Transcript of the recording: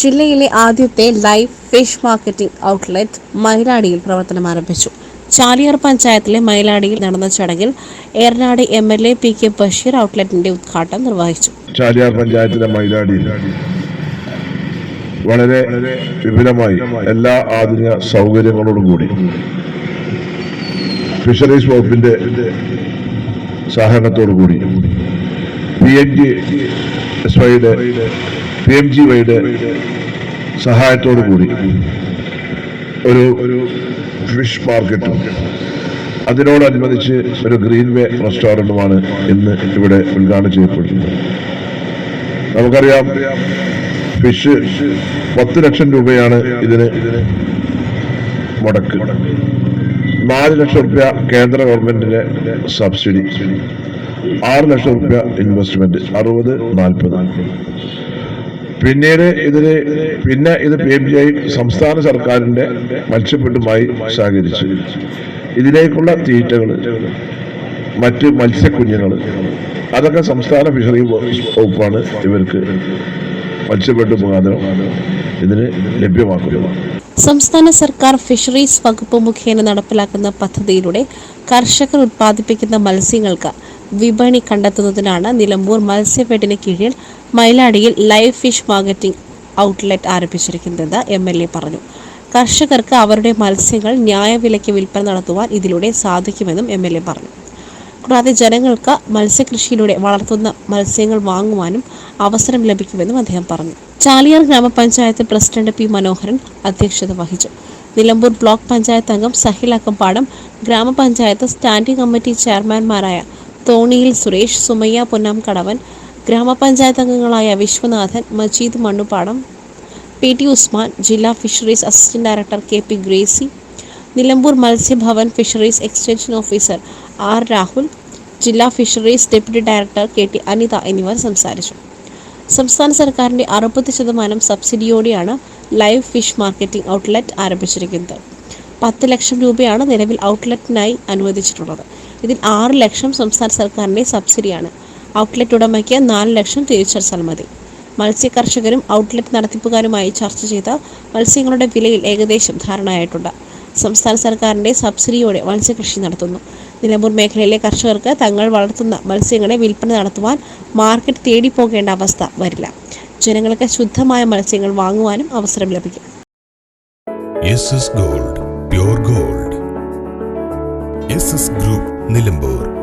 ജില്ലയിലെ ആദ്യത്തെ live fish marketing outlet മൈലാടിയിൽ പ്രവർത്തനം ആരംഭിച്ചു. ചാലിയാർ പഞ്ചായത്തിലെ മൈലാടിയിൽ നടന്ന ചടങ്ങിൽ Eranad M L A P K Basheer ഔട്ട്ലെറ്റിന്റെ ഉദ്ഘാടനം നിർവഹിച്ചു. ചാലിയാർ പഞ്ചായത്തിലെ മൈലാടിയിൽ വളരെ വിപുലമായി എല്ലാ ആധുനിക സൗകര്യങ്ങളോടും കൂടി ഫിഷറീസ് വകുപ്പിന്റെ സഹകരണത്തോടു കൂടി P N G P M G വൈയുടെ സഹായത്തോടു കൂടി ഒരു ഒരു ഫിഷ് മാർക്കറ്റും. അതിനോടനുബന്ധിച്ച് ഒരു ഗ്രീൻവേ റെസ്റ്റോറന്റുമാണ് ഇന്ന് ഇവിടെ ഉദ്ഘാടനം ചെയ്യപ്പെടുന്നത്. നമുക്കറിയാം ഫിഷ് പത്ത് ലക്ഷം രൂപയാണ് ഇതിന് മുടക്ക്. നാല് ലക്ഷം റുപ്യ കേന്ദ്ര ഗവൺമെന്റിന്റെ സബ്സിഡി. ആറ് ലക്ഷം റുപ്യ ഇൻവെസ്റ്റ്മെന്റ് അറുപത് നാൽപ്പത്. പിന്നീട് ഇതിന് പിന്നെ ഇത് പി എം ജി ഐ സംസ്ഥാന സർക്കാരിന്റെ മത്സ്യഫണ്ടുമായി സഹകരിച്ചു. ഇതിലേക്കുള്ള തീറ്റകൾ മറ്റ് മത്സ്യക്കുഞ്ഞുങ്ങൾ അതൊക്കെ സംസ്ഥാന ഫിഷറി വകുപ്പാണ് ഇവർക്ക് മത്സ്യഫണ്ട് മുഖാന്തരം ഇതിന് ലഭ്യമാക്കുന്നത് സംസ്ഥാന സർക്കാർ ഫിഷറീസ് വകുപ്പ് മുഖേന നടപ്പിലാക്കുന്ന പദ്ധതിയിലൂടെ കർഷകർ ഉത്പാദിപ്പിക്കുന്ന മത്സ്യങ്ങൾക്ക് വിപണി കണ്ടെത്തുന്നതിനാണ് നിലമ്പൂർ മത്സ്യഫെഡിന് കീഴിൽ മൈലാടിയിൽ ലൈവ് ഫിഷ് മാർക്കറ്റിംഗ് ഔട്ട്ലെറ്റ് ആരംഭിച്ചിരിക്കുന്നത് എം എൽ എ പറഞ്ഞു. കർഷകർക്ക് അവരുടെ മത്സ്യങ്ങൾ ന്യായവിലയ്ക്ക് വിൽപ്പന നടത്തുവാൻ ഇതിലൂടെ സാധിക്കുമെന്നും എം എൽ എ പറഞ്ഞു. കൂടാതെ ജനങ്ങൾക്ക് മത്സ്യകൃഷിയിലൂടെ വളർത്തുന്ന മത്സ്യങ്ങൾ വാങ്ങുവാനും അവസരം ലഭിക്കുമെന്നും അദ്ദേഹം പറഞ്ഞു. ചാലിയാർ ഗ്രാമപഞ്ചായത്ത് പ്രസിഡന്റ് പി മനോഹരൻ അധ്യക്ഷത വഹിച്ചു. നിലമ്പൂർ ബ്ലോക്ക് പഞ്ചായത്ത് അംഗം സഹിൽ അക്കമ്പാടം ഗ്രാമപഞ്ചായത്ത് സ്റ്റാൻഡിംഗ് കമ്മിറ്റി ചെയർമാൻമാരായ തോണിയിൽ സുരേഷ് സുമയ്യ പൊന്നാം കടവൻ ഗ്രാമപഞ്ചായത്ത് അംഗങ്ങളായ വിശ്വനാഥൻ മജീദ് മണ്ണുപാടം പി ടി ഉസ്മാൻ ജില്ലാ fisheries assistant director K P Gracy Nilambur Matsyabhavan fisheries extension officer R Rahul ജില്ലാ fisheries deputy director K T Anitha എന്നിവർ സംസാരിച്ചു. സംസ്ഥാന സർക്കാരിന്റെ അറുപത് ശതമാനം സബ്സിഡിയോടെയാണ് ലൈവ് ഫിഷ് മാർക്കറ്റിംഗ് ഔട്ട്ലെറ്റ് ആരംഭിച്ചിരിക്കുന്നത്. പത്ത് ലക്ഷം രൂപയാണ് നിലവിൽ ഔട്ട്ലെറ്റിനായി അനുവദിച്ചിട്ടുള്ളത്. ഇതിൽ ആറ് ലക്ഷം സംസ്ഥാന സർക്കാരിന്റെ സബ്സിഡിയാണ്. ഔട്ട്ലെറ്റ് ഉടമയ്ക്ക് നാല് ലക്ഷം തിരിച്ചടച്ചാൽ മതി. മത്സ്യ കർഷകരും ഔട്ട്ലെറ്റ് നടത്തിപ്പുകാരുമായി ചർച്ച ചെയ്ത മത്സ്യങ്ങളുടെ വിലയിൽ ഏകദേശം ധാരണയായിട്ടുണ്ട്. സംസ്ഥാന സർക്കാരിന്റെ സബ്സിഡിയോടെ മത്സ്യകൃഷി നടത്തുന്നു. നിലമ്പൂർ മേഖലയിലെ കർഷകർക്ക് തങ്ങൾ വളർത്തുന്ന മത്സ്യങ്ങളെ വിൽപ്പന നടത്തുവാൻ മാർക്കറ്റ് തേടി പോകേണ്ട അവസ്ഥ വരില്ല. ജനങ്ങൾക്ക് ശുദ്ധമായ മത്സ്യങ്ങൾ വാങ്ങുവാനും അവസരം ലഭിക്കും. Gold gold. ഗ്രൂപ്പ് നിലമ്പൂർ.